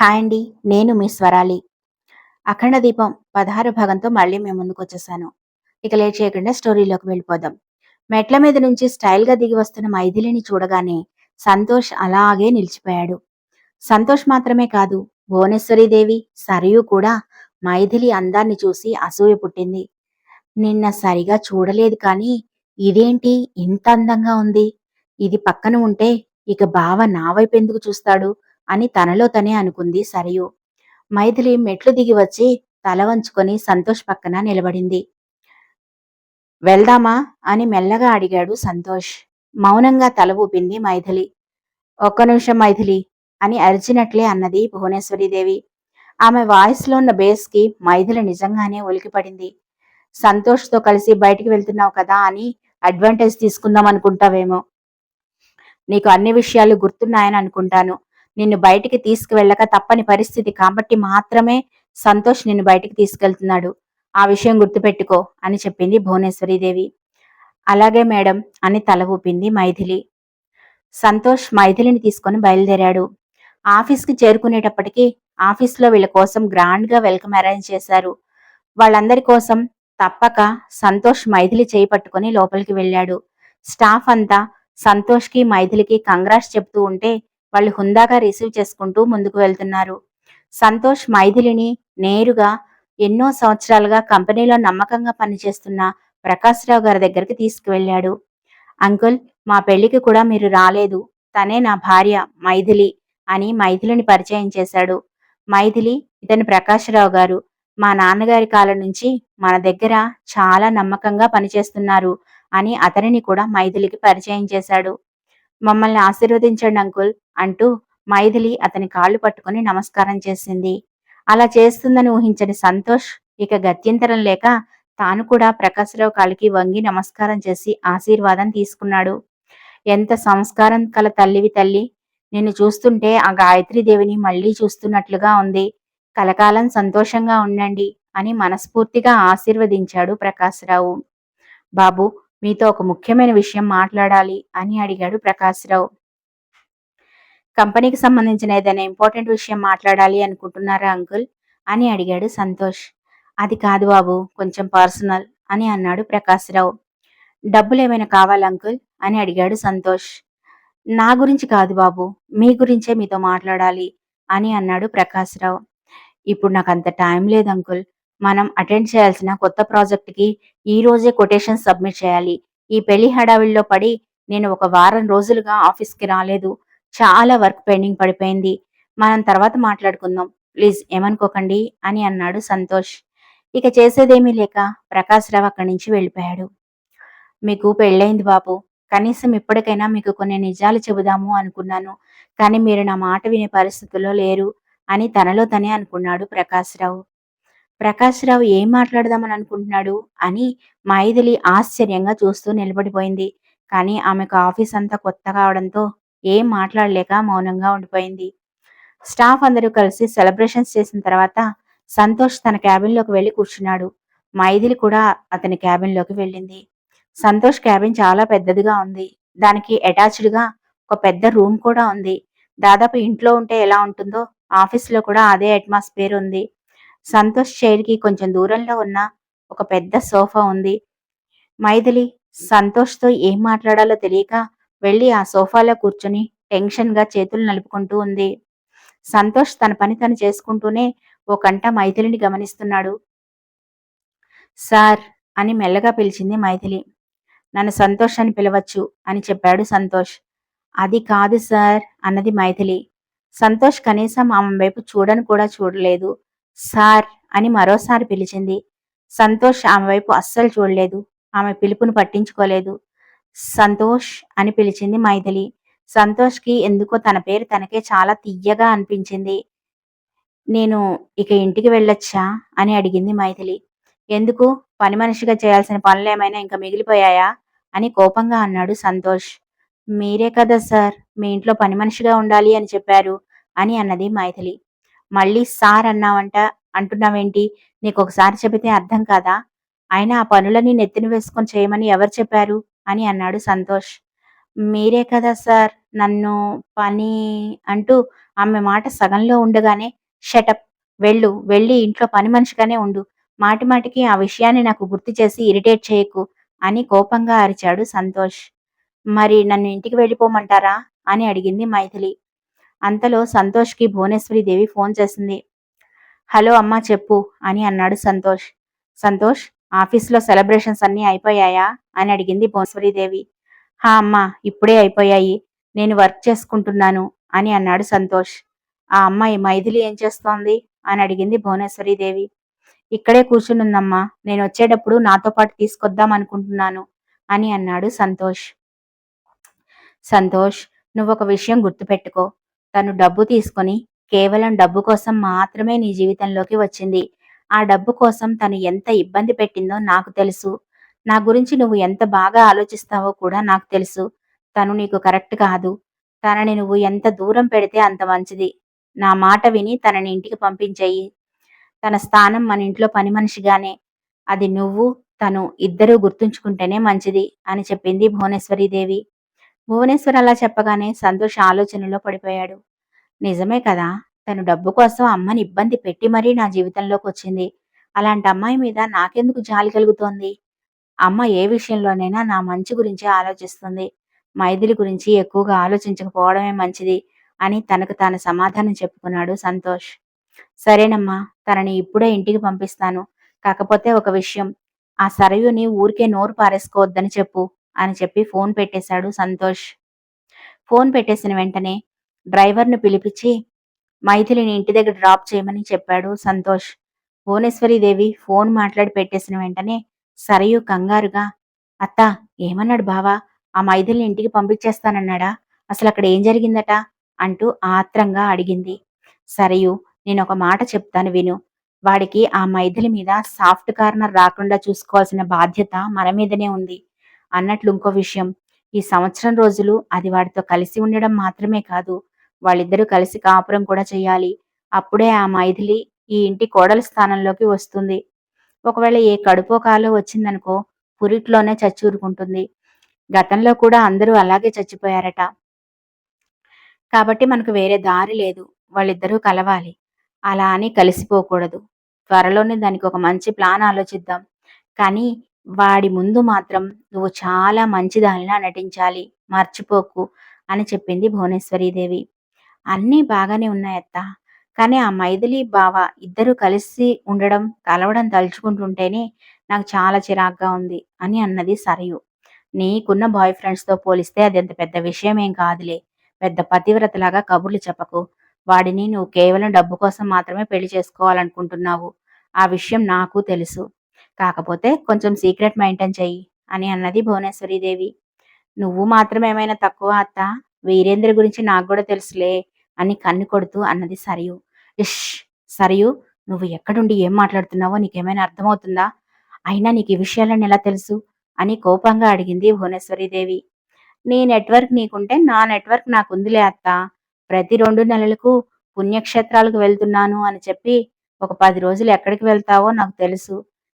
Hi అండి నేను మీ స్వరాలి. అఖండ దీపం పదహారు భాగంతో మళ్ళీ మేము ముందుకు వచ్చేసాను ఇక లేట్ చేయకుండా స్టోరీలోకి వెళ్ళిపోదాం. మెట్ల మీద నుంచి స్టైల్గా దిగి వస్తున్న మైథిలిని చూడగానే సంతోష్ అలాగే నిలిచిపోయాడు. సంతోష్ మాత్రమే కాదు భువనేశ్వరీదేవి సరియు కూడా మైథిలి అందాన్ని చూసి అసూయ పుట్టింది. నిన్న సరిగా చూడలేదు కానీ ఇదేంటి ఇంత అందంగా ఉంది? ఇది పక్కన ఉంటే ఇక బావ నా వైపు ఎందుకు చూస్తాడు? అని తనలో తనే అనుకుంది సరియు. మైథిలి మెట్లు దిగి వచ్చి తల వంచుకొని సంతోష్ పక్కన నిలబడింది. వెళ్దామా? అని మెల్లగా అడిగాడు సంతోష్. మౌనంగా తల ఊపింది మైథిలి. ఒక్క నిమిషం మైథిలి అని అరిచినట్లే అన్నది భువనేశ్వరీదేవి ఆమె వాయిస్లో ఉన్న బేస్కి మైథిలి నిజంగానే ఒలికిపడింది సంతోష్తో కలిసి బయటికి వెళ్తున్నావు కదా అని అడ్వాంటేజ్ తీసుకుందాం అనుకుంటావేమో. నీకు అన్ని విషయాలు గుర్తున్నాయని అనుకుంటాను. నిన్ను బయటికి తీసుకువెళ్ళక తప్పని పరిస్థితి కాబట్టి మాత్రమే సంతోష్ నిన్ను బయటికి తీసుకెళ్తున్నాడు. ఆ విషయం గుర్తుపెట్టుకో అని చెప్పింది భువనేశ్వరీదేవి. అలాగే మేడం అని తల ఊపింది మైథిలి. సంతోష్ మైథిలిని తీసుకొని బయలుదేరాడు. ఆఫీస్కి చేరుకునేటప్పటికీ ఆఫీస్లో వీళ్ళ కోసం గ్రాండ్గా వెల్కమ్ అరేంజ్ చేశారు. వాళ్ళందరి కోసం తప్పక సంతోష్ మైథిలి చేయి పట్టుకుని లోపలికి వెళ్ళాడు. స్టాఫ్ అంతా సంతోష్కి మైథిలికి కంగ్రాట్స్ చెప్తూ ఉంటే వాళ్ళు హుందాగా రిసీవ్ చేసుకుంటూ ముందుకు వెళ్తున్నారు. సంతోష్ మైథిలిని నేరుగా ఎన్నో సంవత్సరాలుగా కంపెనీలో నమ్మకంగా పనిచేస్తున్న ప్రకాశ్రావు గారి దగ్గరికి తీసుకువెళ్ళాడు. అంకుల్ మా పెళ్ళికి కూడా మీరు రాలేదు. తనే నా భార్య మైథిలి అని మైథిలిని పరిచయం చేశాడు. మైథిలి ఇతని ప్రకాశ్రావు గారు మా నాన్నగారి కాలం నుంచి మన దగ్గర చాలా నమ్మకంగా పనిచేస్తున్నారు అని అతనిని కూడా మైథిలికి పరిచయం చేశాడు. మమ్మల్ని ఆశీర్వదించండి అంకుల్ అంటూ మైథిలి అతని కాళ్ళు పట్టుకుని నమస్కారం చేసింది. అలా చేస్తుందని ఊహించని సంతోష్ ఇక గత్యంతరం లేక తాను కూడా ప్రకాశ్రావు కాలికి వంగి నమస్కారం చేసి ఆశీర్వాదం తీసుకున్నాడు. ఎంత సంస్కారం కల తల్లివి తల్లి నిన్ను చూస్తుంటే ఆ దేవిని మళ్ళీ చూస్తున్నట్లుగా ఉంది. కలకాలం సంతోషంగా ఉండండి అని మనస్ఫూర్తిగా ఆశీర్వదించాడు ప్రకాశ్రావు. బాబు మీతో ఒక ముఖ్యమైన విషయం మాట్లాడాలి అని అడిగాడు ప్రకాశ్రావు. కంపెనీకి సంబంధించిన ఏదైనా ఇంపార్టెంట్ విషయం మాట్లాడాలి అనుకుంటున్నారా అంకుల్? అని అడిగాడు సంతోష్. అది కాదు బాబు కొంచెం పర్సనల్ అని అన్నాడు ప్రకాశ్రావు. డబ్బులు ఏమైనా కావాలి అంకుల్? అని అడిగాడు సంతోష్. నా గురించి కాదు బాబు మీ గురించే మీతో మాట్లాడాలి అని అన్నాడు ప్రకాశ్రావు. ఇప్పుడు నాకు అంత టైం లేదు అంకుల్ మనం అటెండ్ చేయాల్సిన కొత్త ప్రాజెక్ట్కి ఈ రోజే కొటేషన్ సబ్మిట్ చేయాలి. ఈ పెళ్ళి హడావిల్లో పడి నేను ఒక వారం రోజులుగా ఆఫీస్కి రాలేదు. చాలా వర్క్ పెండింగ్ పడిపోయింది. మనం తర్వాత మాట్లాడుకుందాం. ప్లీజ్ ఏమనుకోకండి అని అన్నాడు సంతోష్. ఇక చేసేదేమీ లేక ప్రకాశ్రావు అక్కడి నుంచి వెళ్ళిపోయాడు. మీకు పెళ్ళైంది బాబు. కనీసం ఇప్పటికైనా మీకు కొన్ని నిజాలు చెబుదాము అనుకున్నాను. కానీ మీరు నా మాట వినే పరిస్థితుల్లో లేరు అని తనలో తనే అనుకున్నాడు ప్రకాశ్రావు ప్రకాశ్రావు ఏం మాట్లాడదామని అనుకుంటున్నాడు? అని మైథిలి ఆశ్చర్యంగా చూస్తూ నిలబడిపోయింది. కానీ ఆమెకు ఆఫీస్ అంతా కొత్త కావడంతో ఏం మాట్లాడలేక మౌనంగా ఉండిపోయింది. స్టాఫ్ అందరూ కలిసి సెలబ్రేషన్స్ చేసిన తర్వాత సంతోష్ తన క్యాబిన్లోకి వెళ్ళి కూర్చున్నాడు. మైథిలి కూడా అతని క్యాబిన్లోకి వెళ్ళింది. సంతోష్ క్యాబిన్ చాలా పెద్దదిగా ఉంది. దానికి అటాచ్డ్గా ఒక పెద్ద రూమ్ కూడా ఉంది. దాదాపు ఇంట్లో ఉంటే ఎలా ఉంటుందో ఆఫీస్లో కూడా అదే అట్మాస్ఫియర్ ఉంది. సంతోష్ చైర్కి కొంచెం దూరంలో ఉన్న ఒక పెద్ద సోఫా ఉంది. మైథిలి సంతోష్తో ఏం మాట్లాడాలో తెలియక వెళ్ళి ఆ సోఫాలో కూర్చొని టెన్షన్గా చేతులు నలుపుకుంటూ ఉంది. సంతోష్ తన పని తను చేసుకుంటూనే ఓ కంట మైథిలిని గమనిస్తున్నాడు. సార్ అని మెల్లగా పిలిచింది మైథిలి. నన్ను సంతోష్ అని పిలవచ్చు అని చెప్పాడు సంతోష్. అది కాదు సార్ అన్నది మైథిలి. సంతోష్ కనీసం ఆమె వైపు చూడని కూడా చూడలేదు. సార్ అని మరోసారి పిలిచింది. సంతోష్ ఆమె వైపు అస్సలు చూడలేదు. ఆమె పిలుపును పట్టించుకోలేదు. సంతోష్ అని పిలిచింది మైథిలి. సంతోష్కి ఎందుకో తన పేరు తనకే చాలా తీయగా అనిపించింది. నేను ఇక ఇంటికి వెళ్ళొచ్చా? అని అడిగింది మైథిలి. ఎందుకు? పని మనిషిగా చేయాల్సిన పనులు ఏమైనా ఇంకా మిగిలిపోయాయా? అని కోపంగా అన్నాడు సంతోష్. మీరే కదా సార్ మీ ఇంట్లో పని మనిషిగా ఉండాలి అని చెప్పారు అని అన్నది మైథిలి. మళ్ళీ సార్ అన్నావంట అంటున్నావేంటి? నీకు ఒకసారి చెబితే అర్థం కాదా? అయినా ఆ పనులని నెత్తిన వేసుకొని చేయమని ఎవరు చెప్పారు? అని అన్నాడు సంతోష్. మీరే కదా సార్ నన్ను పని అంటూ ఆమె మాట సగంలో ఉండగానే షటప్ వెళ్ళు వెళ్ళి ఇంట్లో పని మనిషిగానే ఉండు. మాటి మాటికి ఆ విషయాన్ని నాకు గుర్తు చేసి ఇరిటేట్ చేయకు అని కోపంగా అరిచాడు సంతోష్. మరి నన్ను ఇంటికి వెళ్ళిపోమంటారా? అని అడిగింది మైథిలి. అంతలో సంతోష్కి భువనేశ్వరి దేవి ఫోన్ చేసింది. హలో అమ్మా చెప్పు అని అన్నాడు సంతోష్. సంతోష్ ఆఫీస్లో సెలబ్రేషన్స్ అన్నీ అయిపోయాయా? అని అడిగింది భువనేశ్వరీదేవి హా అమ్మా ఇప్పుడే అయిపోయాయి. నేను వర్క్ చేసుకుంటున్నాను అని అన్నాడు సంతోష్. ఆ అమ్మాయి మైథిలి ఏం చేస్తోంది? అని అడిగింది భువనేశ్వరీదేవి ఇక్కడే కూర్చునుందమ్మా. నేను వచ్చేటప్పుడు నాతో పాటు తీసుకొద్దాం అనుకుంటున్నాను అని అన్నాడు సంతోష్. సంతోష్ నువ్వు ఒక విషయం గుర్తుపెట్టుకో. తను డబ్బు తీసుకొని కేవలం డబ్బు కోసం మాత్రమే నీ జీవితంలోకి వచ్చింది. ఆ డబ్బు కోసం తను ఎంత ఇబ్బంది పెట్టిందో నాకు తెలుసు. నా గురించి నువ్వు ఎంత బాగా ఆలోచిస్తావో కూడా నాకు తెలుసు. తను నీకు కరెక్ట్ కాదు. తనని నువ్వు ఎంత దూరం పెడితే అంత మంచిది. నా మాట విని తనని ఇంటికి పంపించేయి. తన స్థానం మన ఇంట్లో పని మనిషిగానే. అది నువ్వు తను ఇద్దరూ గుర్తుంచుకుంటేనే మంచిది అని చెప్పింది భువనేశ్వరీదేవి. భువనేశ్వర్ అలా చెప్పగానే సంతోష్ ఆలోచనలో పడిపోయాడు. నిజమే కదా తను డబ్బు కోసం అమ్మని ఇబ్బంది పెట్టి మరీ నా జీవితంలోకి వచ్చింది. అలాంటి అమ్మాయి మీద నాకెందుకు జాలి కలుగుతోంది? అమ్మ ఏ విషయంలోనైనా నా మంచి గురించి ఆలోచిస్తుంది. మైథిలి గురించి ఎక్కువగా ఆలోచించకపోవడమే మంచిది అని తనకు తాను సమాధానం చెప్పుకున్నాడు సంతోష్. సరేనమ్మా తనని ఇప్పుడే ఇంటికి పంపిస్తాను. కాకపోతే ఒక విషయం ఆ సరయుని ఊరికే నోరు పారేసుకోవద్దని చెప్పు. అని చెప్పి ఫోన్ పెట్టేశాడు సంతోష్. ఫోన్ పెట్టేసిన వెంటనే డ్రైవర్ను పిలిపించి మైథిలిని ఇంటి దగ్గర డ్రాప్ చేయమని చెప్పాడు సంతోష్. భువనేశ్వరీదేవి ఫోన్ మాట్లాడి పెట్టేసిన వెంటనే సరయు కంగారుగా అత్త ఏమన్నాడు బావా? ఆ మైథిలిని ఇంటికి పంపించేస్తానన్నాడా? అసలు అక్కడ ఏం జరిగిందట? అంటూ ఆత్రంగా అడిగింది. సరయు నేను ఒక మాట చెప్తాను విను. వాడికి ఆ మైథిలి మీద సాఫ్ట్ కార్నర్ రాకుండా చూసుకోవాల్సిన బాధ్యత మన మీదనే ఉంది. అన్నట్లు ఇంకో విషయం. ఈ సంవత్సరం రోజులు అది వాడితో కలిసి ఉండడం మాత్రమే కాదు వాళ్ళిద్దరూ కలిసి కాపురం కూడా చేయాలి. అప్పుడే ఆ మైథిలి ఈ ఇంటి కోడల స్థానంలోకి వస్తుంది. ఒకవేళ ఏ కడుపో కాలో వచ్చిందనుకో పురిట్లోనే చచ్చూరుకుంటుంది. గతంలో కూడా అందరూ అలాగే చచ్చిపోయారట. కాబట్టి మనకు వేరే దారి లేదు. వాళ్ళిద్దరూ కలవాలి. అలా అని కలిసిపోకూడదు. త్వరలోనే దానికి ఒక మంచి ప్లాన్ ఆలోచిద్దాం. కానీ వాడి ముందు మాత్రం నువ్వు చాలా మంచిదానిలా నటించాలి మర్చిపోకు అని చెప్పింది భువనేశ్వరీదేవి. అన్నీ బాగానే ఉన్నాయత్త. కానీ ఆ మైథిలి బావ ఇద్దరు కలిసి ఉండడం కలవడం తలుచుకుంటుంటేనే నాకు చాలా చిరాగ్గా ఉంది అని అన్నది సరయు. నీకున్న బాయ్ ఫ్రెండ్స్తో పోలిస్తే అది అంత పెద్ద విషయం ఏం కాదులే. పెద్ద పతివ్రతలాగా కబుర్లు చెప్పకు. వాడిని నువ్వు కేవలం డబ్బు కోసం మాత్రమే పెళ్ళి చేసుకోవాలనుకుంటున్నావు. ఆ విషయం నాకు తెలుసు. కాకపోతే కొంచెం సీక్రెట్ మెయింటైన్ చెయ్యి అని అన్నది భువనేశ్వరీదేవి నువ్వు మాత్రం ఏమైనా తక్కువ అత్త? వీరేంద్ర గురించి నాకు కూడా తెలుసులే అని కన్ను కొడుతూ అన్నది సరియు. ఇష్ సరియు నువ్వు ఎక్కడుండి ఏం మాట్లాడుతున్నావో నీకేమైనా అర్థమవుతుందా? అయినా నీకు ఈ విషయాలన్నీ ఎలా తెలుసు? అని కోపంగా అడిగింది భువనేశ్వరీదేవి నీ నెట్వర్క్ నీకుంటే నా నెట్వర్క్ నాకుందిలే అత్త. ప్రతి రెండు నెలలకు పుణ్యక్షేత్రాలకు వెళ్తున్నాను అని చెప్పి ఒక పది రోజులు ఎక్కడికి వెళ్తావో నాకు తెలుసు.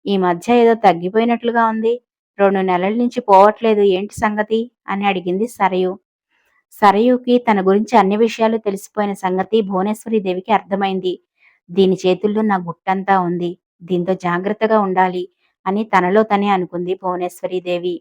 ఈ మధ్య ఏదో తగ్గిపోయినట్లుగా ఉంది. రెండు నెలల నుంచి పోవట్లేదు. ఏంటి సంగతి? అని అడిగింది సరయు. సరయుకి తన గురించి అన్ని విషయాలు తెలిసిపోయిన సంగతి భువనేశ్వరి దేవికి అర్థమైంది. దీని చేతుల్లో నా గుట్టంతా ఉంది. దీంతో జాగ్రత్తగా ఉండాలి అని తనలో తనే అనుకుంది భువనేశ్వరి దేవి.